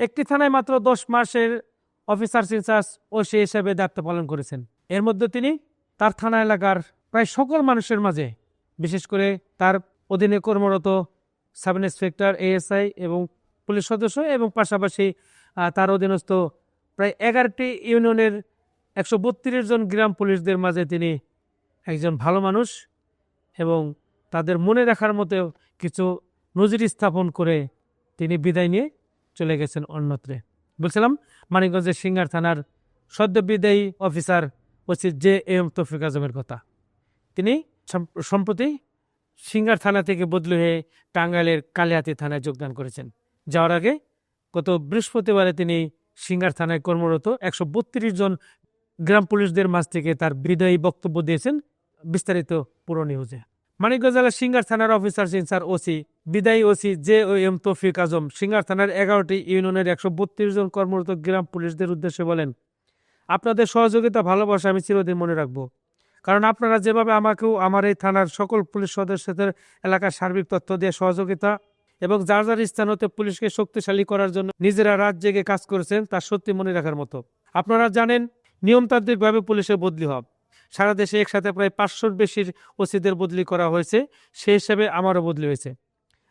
একটি থানায় মাত্র দশ মাসের অফিসার ইনচার্জ ও সে হিসাবে দায়িত্ব পালন করেছেন। এর মধ্যে তিনি তার থানা এলাকার প্রায় সকল মানুষের মাঝে, বিশেষ করে তার অধীনে কর্মরত সাব ইন্সপেক্টর এএসআই এবং পুলিশ সদস্য এবং পাশাপাশি তার অধীনস্থ প্রায় এগারোটি ইউনিয়নের একশো বত্রিশ জন গ্রাম পুলিশদের মাঝে তিনি একজন ভালো মানুষ এবং তাদের মনে রাখার মতো কিছু নজির স্থাপন করে তিনি বিদায় নিয়ে চলে গেছেন অন্যত্রে। বলছিলাম, মানিকগঞ্জের সিঙ্গার থানার সদ্য বিদায়ী অফিসার ওসি জে এম তফিক আজমের কথা। তিনি সম- সম্প্রতি সিঙ্গার থানা থেকে বদলি হয়ে টাঙ্গাইলের কালিয়াতি থানায় যোগদান করেছেন। যাওয়ার আগে গত বৃহস্পতিবারে তিনি সিঙ্গার থানায় কর্মরত একশো বত্রিশ জন গ্রাম পুলিশদের মাঝ থেকে তার বিদায়ী বক্তব্য দিয়েছেন বিস্তারিত পুরো নিউজে। মানিকগঞ্জ জেলার সিঙ্গার থানার অফিসার ইনচার্জ ওসি, বিদায়ী OC J O M Tawfiq Azam, Singair থানার এগারোটি ইউনিয়নের একশো বত্রিশ জন কর্মরত গ্রাম পুলিশদের উদ্দেশ্যে বলেন, আপনাদের সহযোগিতা, ভালোবাসা আমি চিরদিন মনে রাখব। কারণ আপনারা যেভাবে আমাকেও আমার এই থানার সকল পুলিশ সদস্যদের এলাকার সার্বিক তথ্য দিয়ে সহযোগিতা এবং যার যার স্থান হতে পুলিশকে শক্তিশালী করার জন্য নিজেরা রাত জেগে কাজ করেছেন, তা সত্যি মনে রাখার মতো। আপনারা জানেন, নিয়মতান্ত্রিকভাবে পুলিশের বদলি হওয়া সারা দেশে একসাথে প্রায় পাঁচশোর বেশি ওসিদের বদলি করা হয়েছে, সেই হিসেবে আমারও বদলি হয়েছে।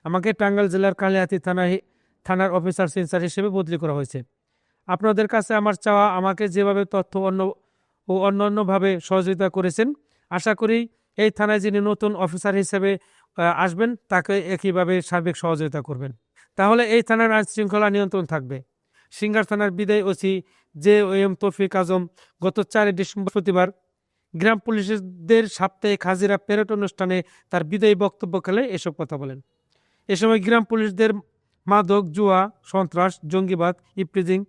আমাকে টাঙ্গাইল জেলার কালিয়াতি থানায়, থানার অফিসার সেন্সার হিসেবে বদলি করা হয়েছে। আপনাদের কাছে আমার চাওয়া, আমাকে যেভাবে তথ্য অন্য ও অন্যান্যভাবে সহযোগিতা করেছেন, আশা করি এই থানায় যিনি নতুন অফিসার হিসেবে আসবেন, তাকে একইভাবে সার্বিক সহযোগিতা করবেন। তাহলে এই থানার আইন শৃঙ্খলা নিয়ন্ত্রণ থাকবে। সিঙ্গার থানার বিদায় ওসি জে ও এম তৌফিক আজম গত চারই ডিসেম্বর, প্রতিবার গ্রাম পুলিশদের সাপ্তাহিক হাজিরা প্যারেড অনুষ্ঠানে তার বিদায়ী বক্তব্যকালে এসব কথা বলেন। এ সময় গ্রাম পুলিশদের মাদক, জুয়া, সন্ত্রাস, জঙ্গিবাদ ইপ্রিজিং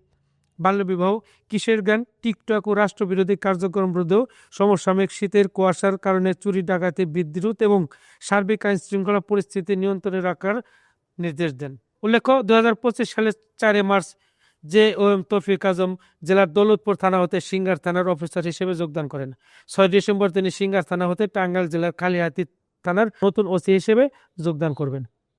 বাল্যবিবাহ, কিসের জ্ঞান, টিকটক ও রাষ্ট্রবিরোধী কার্যক্রম রোধেও সমসাময়িক শীতের কুয়াশার কারণে চুরি, ডাকাতি বিদ্যুৎ এবং সার্বিক আইন শৃঙ্খলা পরিস্থিতি নিয়ন্ত্রণে রাখার নির্দেশ দেন। উল্লেখ্য, দুই হাজার পঁচিশ সালের চারে মার্চ জে ও এম তৌফিক আজম জেলার দৌলতপুর থানা হতে সিঙ্গার থানার অফিসার হিসেবে যোগদান করেন। ছয় ডিসেম্বর তিনি সিঙ্গার থানা হতে টাঙ্গাইল জেলার কালিহাতি থানার নতুন ওসি হিসেবে যোগদান করবেন।